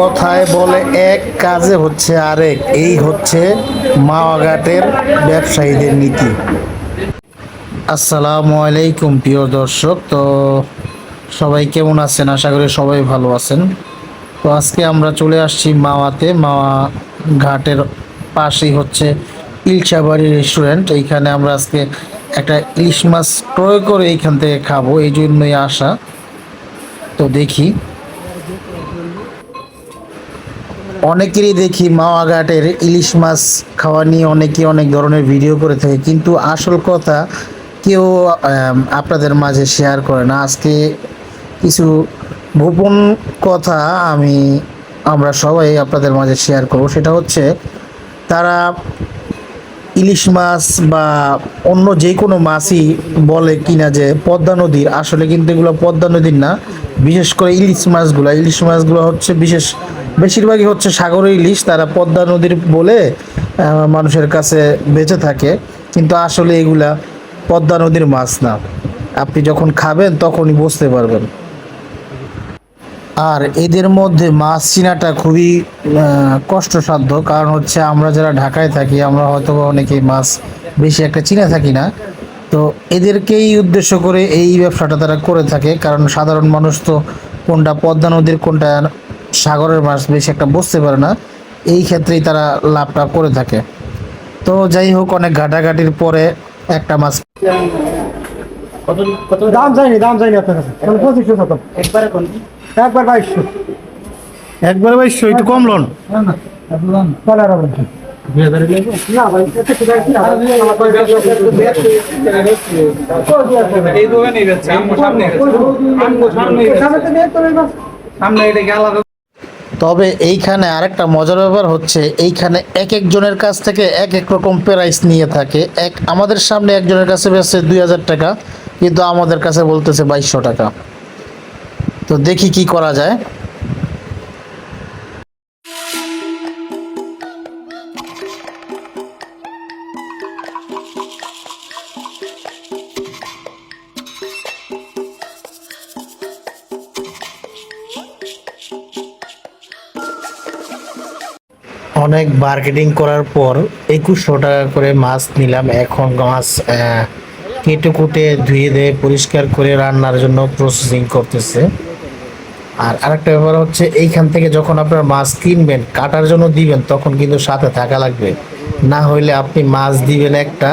কথায় বলে, এক কাজে হচ্ছে আরেক। এই হচ্ছে মাওয়াঘাটের ব্যবসায়ীদের নীতি। আসসালামু আলাইকুম, প্রিয় দর্শক। তো সবাই কেমন আছেন? আশা করি সবাই ভালো আছেন। তো আজকে আমরা চলে আসছি মাওয়াতে। মাওয়া ঘাটের পাশেই হচ্ছে ইলশাবাড়ি রেস্টুরেন্ট এইখানে আমরা আজকে একটা ইলিশ মাছ ক্রয় করে এইখান থেকে খাব, এই জন্যই আসা। তো দেখি। অনেকেরই দেখি মাওয়া ঘাটের ইলিশ মাছ খাওয়া নিয়ে অনেকে অনেক ধরনের ভিডিও করে থাকে, কিন্তু আসল কথা কেউ আপনাদের মাঝে শেয়ার করে না। আজকে কিছু গোপন কথা আমি, আমরা সবাই আপনাদের মাঝে শেয়ার করব। সেটা হচ্ছে, তারা ইলিশ মাছ বা অন্য যে কোনো মাছই বলে কিনা যে পদ্মা নদীর, আসলে কিন্তু এগুলো পদ্মা নদীর না। বিশেষ করে ইলিশ মাছগুলো ইলিশ মাছগুলো হচ্ছে বিশেষ, বেশিরভাগই হচ্ছে সাগরের ইলিশ, তারা পদ্মা নদীর বলে মানুষের কাছে বেঁচে থাকে। কিন্তু আসলে এগুলা পদ্মা নদীর মাছ না। আপনি যখন খাবেন তখনই বুঝতে পারবেন। আর এদের মধ্যে মাছ চিনাটা খুবই কষ্টসাধ্য। কারণ হচ্ছে আমরা যারা ঢাকায় থাকি আমরা হয়তো অনেকেই মাছ বেশি একটা চিনে থাকি না। তো এদেরকেই উদ্দেশ্য করে এই ব্যবসাটা তারা করে থাকে। কারণ সাধারণ মানুষ তো কোনটা পদ্মা নদীর কোনটা সাগরের মাছ বেশি একটা বুঝতে পারে না। এই ক্ষেত্রেই তারা লাভটা করে থাকে। তো যাই হোক অনেক ঘাটাঘাটির পরে একটা মাছ দাম যায়নি দাম যায়নি আপনার কাছে। এখন পঁচিশশো শতক। একবারে কোন একবার বাইশশো একবার বাইশশো একটু কম লোন সামনে এটা তবে এইখানে আরেকটা মজার ব্যাপার হচ্ছে এইখানে এক একজনের কাছ থেকে এক এক রকম প্রাইস নিয়ে থাকে এক আমাদের সামনে একজনের কাছে বেচছে দুই হাজার টাকা কিন্তু আমাদের কাছে বলতেছে বাইশশো টাকা তো দেখি কি করা যায়। অনেক মার্কেটিং করার পর একুশশো টাকা করে মাছ নিলাম। এখন মাছ কেটে কুটে ধুয়ে দিয়ে পরিষ্কার করে রান্নার জন্য প্রসেসিং করতেছে। আর আরেকটা ব্যাপার হচ্ছে এইখান থেকে যখন আপনার মাছ কিনবেন কাটার জন্য দিবেন তখন কিন্তু সাথে থাকা লাগবে। না হইলে আপনি মাছ দিবেন একটা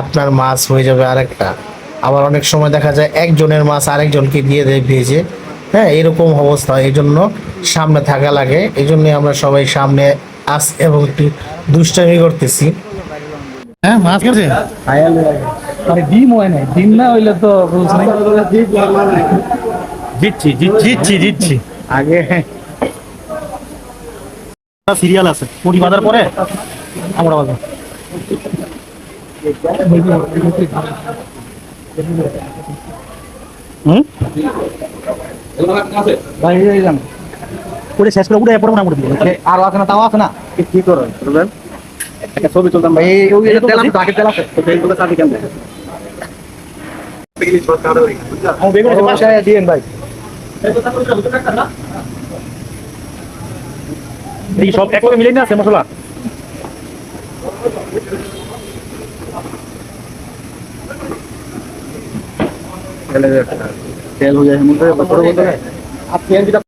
আপনার মাছ হয়ে যাবে আরেকটা। আবার অনেক সময় দেখা যায় একজনের মাছ আরেকজনকে দিয়ে দেয় ভেজে। হ্যাঁ এরকম অবস্থা। এই জন্য সামনে থাকা লাগে। এই জন্যই আমরা সবাই সামনে আস এবং একটু দুষ্টামি করতেছি। হ্যাঁ মাছ ডিম হয় না ডিম না হইলে তো জিতছি জিত- জিতছি জিতছি আগে সিরিয়াল আছে পুরি বাজার পরে আমরা বাজার পুরে শেষ করে পরে মনে করে আর আছে না তাও আছে না। কি করো? একটা ছবি তুলতাম ভাই। ওই যে তেল আছে তাকে তেল আছে। তো ফেসবুকে সাথে কেমন? ও বেগুন পাশে দিয়েন ভাই। এই সব একসাথে মিলে না আছে মশলা? তেল হয়ে যায় মধ্যে ভিতর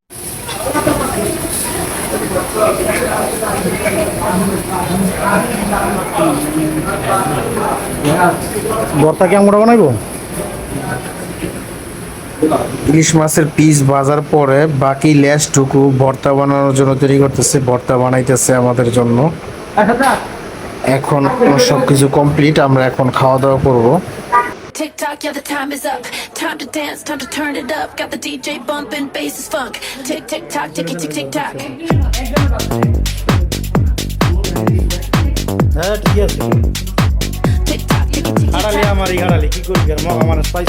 ভর্তা কি আমরা বানাইবো? ইলিশ মাছের পিস ভাজার পরে বাকি লেসটুকু ভর্তা বানানোর জন্য তৈরি করতেছে ভর্তা বানাইতেছে আমাদের জন্য এখন সবকিছু কমপ্লিট আমরা এখন খাওয়া দাওয়া করব Tick tock, yeah, the time is up. Time to dance, time to turn it up. Got the DJ bumping, bass is funk. Tick, tick, tock, ticky, tick, tick, tock. হ্যাঁ ঠিক আছে হারালি হারালি কি করি আর মগ আমার স্পাইস